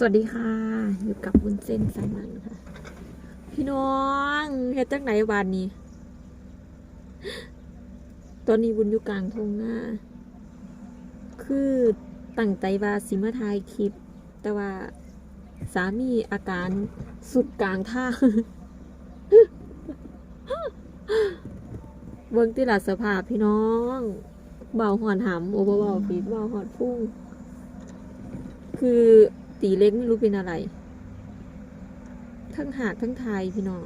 สวัสดีค่ะ อยู่กับบุญเส้นสายมันค่ะ พี่น้องเฮ็ดจังไหนบานนี้ ตอนนี้บุญอยู่กลางทงหน้า คือตั้งใจว่าสิมาถ่ายคลิป แต่ว่าสามีอาการสุดกลางท่าเบิ่งที่หลัสภาพพี่น้อง เบาหอนหำโอเบาเบาฟีดเบาหอนพุ่ง คือ ตีเล็กไม่รู้เป็นอะไร ทั้งหากทั้งไทยพี่น้อง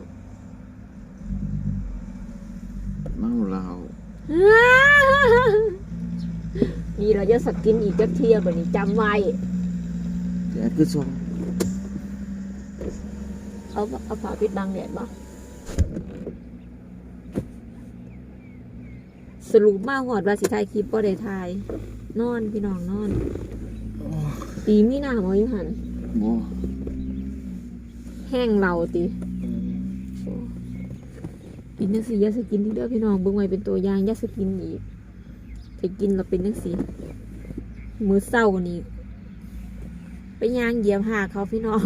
เมาเหล้านี่เราจะสกินอีกจักเทียบนี้จำไว้แกคือสองเอาเอาฝาปิดบังแดดบ่สรุปมาหอดว่าสิถ่ายคลิปบ่ได้ถ่าย นอนพี่น้องนอน ตีมีหน้าหมออยู่หันหมอแห้งเราติกินจังสียาสกินที่เด้อพี่น้องเบิ่งไว้เป็นตัวอย่างอยาสกินอีกจะกินเราเป็นจังสีมือเศร้านี่ไปย่างเหยียบหาเขาพี่น้อง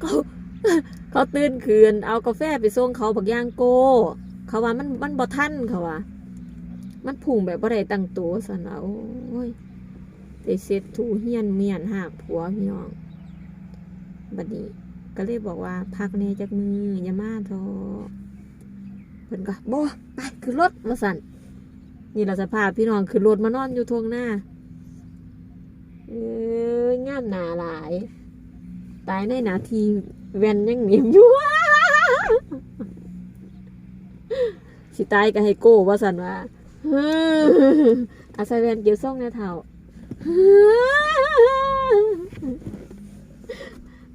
เขาเขาตื่นคืน เอากาแฟไปส่งเขาบักย่างโก้ เขาว่ามันมันบ่ทันเขาว่ามันพุ่งแบบบ่ได้ตั้งตัวสันว่าโอ้ย ได้เซ็ตถูเฮียนเมียนหากผัวพี่น้องบัดนี้ก็เลยบอกว่าพักแน่จักมืออย่ามาทอเพิ่นก็บ่ไปคือรถมาสั่นนี่เราสภาพพี่น้องคือรถมานอนอยู่ทวงหน้าเอ้ยงามหนาหลาย ตายในนาทีแวนยังเหนียมอยู่สิตายก็ให้โก้ว่าสันว่าอาศัยแวนเกี่ยวซ่องแน่เท่า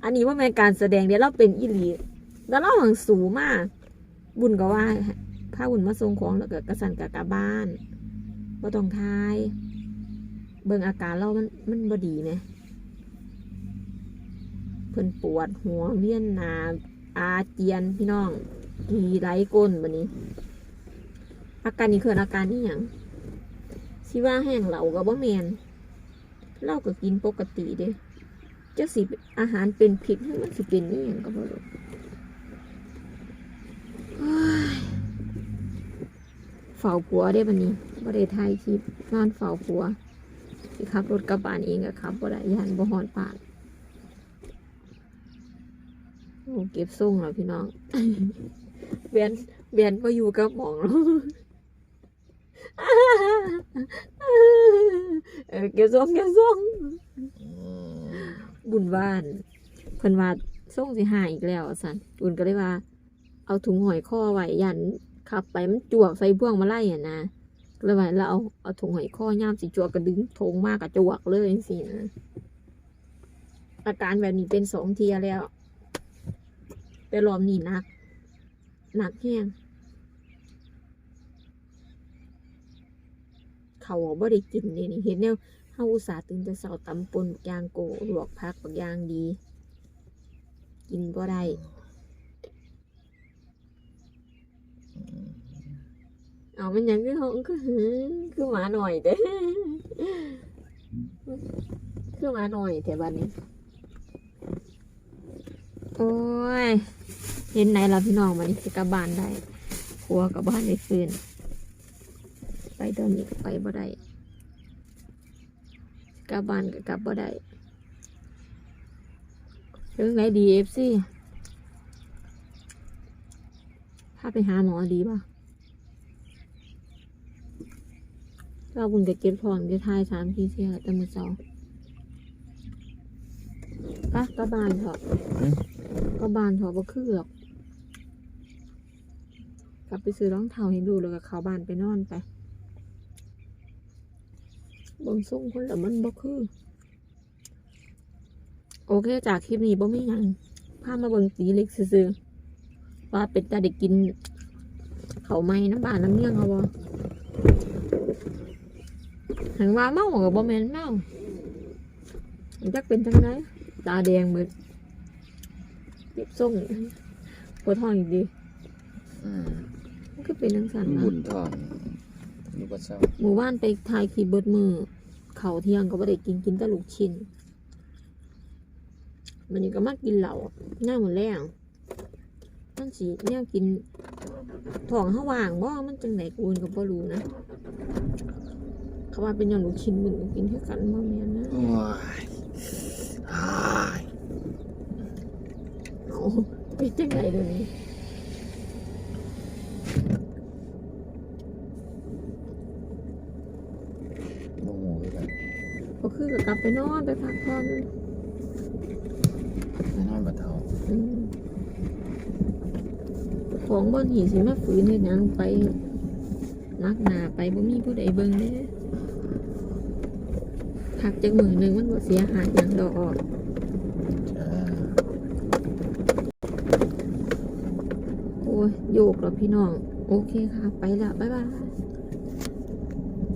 อันนี้ว่าเป็นการแสดงเดี๋ยวเราเป็นอีลีแล้วเราหังสูงมาก บุญก็ว่าพาบุญมาทรงของแล้วก็กระสันกะกลับบ้านบ่ต้องทาย เบิ่งอาการเรามันมันบ่ดีไหมเพิ่นปวดหัวเวียนนาอาเจียนพี่น้องกีไหลก้นบันนี้ อาการนี้คืออาการนี่หยังสิว่าแห้งเหลากับบ่แมน เราก็กินปกติเด้จะสิอาหารเป็นพิษให้มันสิเป็นนี่หยังก็บ่รู้เฝ้าผัวได้บันนี้บ่ได้ถ่ายคลิปนอนเฝ้าผัวสิขับรถกลับบ้านเองก็ขับบ่ได้ยานบ่ฮอดปานโอ้เก็บส่งแล้วพี่น้องเบียนเบียนบ่อยู่กับหมองแล้ว ออเก็บส่งเก็บส่งบุญบ้านเพิ่นว่าส่งสิหายอีกแล้วสันบุญก็เลยว่า เอาถุงหอยข้อไว้ยันขับไปมันจวกใส่พ่วงมาไล่อะนะเลยว่าเราเอาเอาถุงหอยข้อย่ามสีจวกกระดึงทงมากกระจวกเลยสินะอาการแบบนี้เป็นสองเทียแล้ว แต่รอบนี้หนักหนักแห้ง เขาบ่ได้กินเลยนี่เห็นแนวเฮาอุตส่าห์ตื่นแต่เช้าตำปนบักยางโกลวกพักบักยางดี กินบ่ได้เอามันยังคือห้องคือหือคือหมาหน่อยเด้คือหมาหน่อยแต่บัดนี้ โอ้ย เห็นไหนล่ะพี่น้องมันสิกลับบ้านได้ผัวกับบ้านได้ฟื้น ไปตอนนี้ก็ไปบ่ได้กลับบ้านก็กลับบ่ได้เรื่องไหนดีเอฟซีพาไปหาหมอดีป่ะก็บุญกับเก็บพร้อมจะทายสามทีเสียแต่มือสองปะกลับบ้านเถอะกลับบ้านเถอะบ่คือหรอกกลับไปซื้อรองเท้าให้ดูแล้วก็เข้าบ้านไปนอนไปเบิ่งส่งคนละมันบ่คือ โอเคจากคลิปนี้บ่มีหยังพามาเบิ่งตีเล็กซื่อๆว่าเป็นตาได้กิน เขาวไหม้น้ำบานน้ำเมี่ยงเขาบ่หังว่าเมากับบ่แม่นเมามันจักเป็นจังไดตาแดงหมืดเจ็บส่งปวดท้องอีกดีอืมมันก็เป็นจังสันมันนะบุญทอง นึกว่าเศร้าหมู่บ้านไปทายขี่เบิดมือ เขาวเที่ยงก็ไม่ได้กินกินแต่ลูกชิ้น มันนี่ก็มากินเหล้าหน้าหมดแรงมันสีเนี่ยกินท้องเขาว่างบ่มันจังไหนกูก็บ่รู้นะ เขาว่าเป็นอย่างลูกชิ้นมึงกินแค่กันบ่แม่นนะโอ้ยอ้าย เอาเป็นจังไหนเดี๋ยวนี้ โมโหเลยกัน ก็คือก็กลับไปนอนไปพักผ่อนไม่นอนบัดเท่าอืมของบ่หนีสิมาฝืนเฮ็ดหยังไปนักหนาไปบ่มีผู้ใดเบิ่งเด้พักจักมื้อหนึงมันบ่เสียหายหยังดอกจ้าโอ้ยโยกแล้วพี่น้อง โอเคค่ะ ไปแล้ว บ๊ายบาย